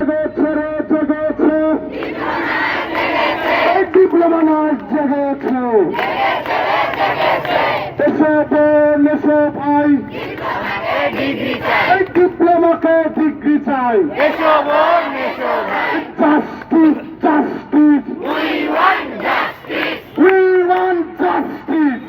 রে জেগেছে এসে বোন এসে ভাই। ডিপ্লোমাকে ডিগ্রি চাই। Justice we want justice We want justice.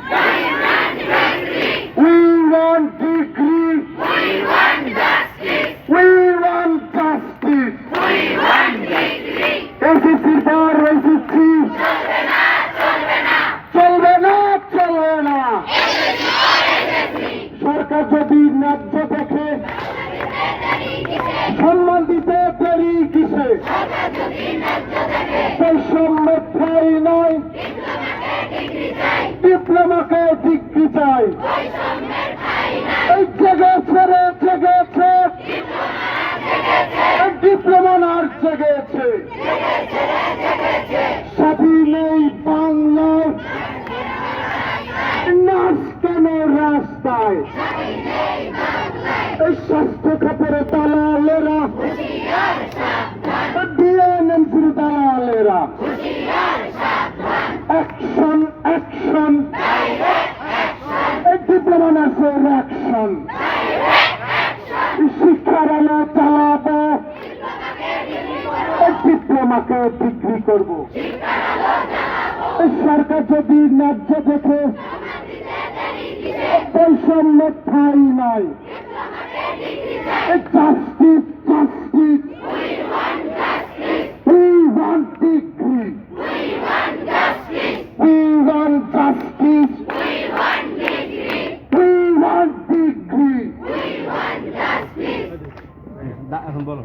We want degree. We want justice We want justice. We want degree এসেছি পর এসেছি চলবে না চলবে না সরকার যদি ন্যায্য দেখে সম্মান দিতে দেরি কিসে? বৈষম্য ঠাই নয় ডিপ্লোমাকে ডিগ্রি চাই। এই জেগেছে রে জেগেছে। ডিপ্লোমা নার্স জেগেছে। রাস্তায় এই স্বাস্থ্য খাতের দালালেরা ডিএনএমসির দালালেরা অ্যাকশন অ্যাকশন এই ডিপ্লোমা বিক্রি করব সরকার যদি ন্যায্য দেখে বৈষম্য ঠাই নাই। Justice justice. We want degree. We want justice. এখন বলো।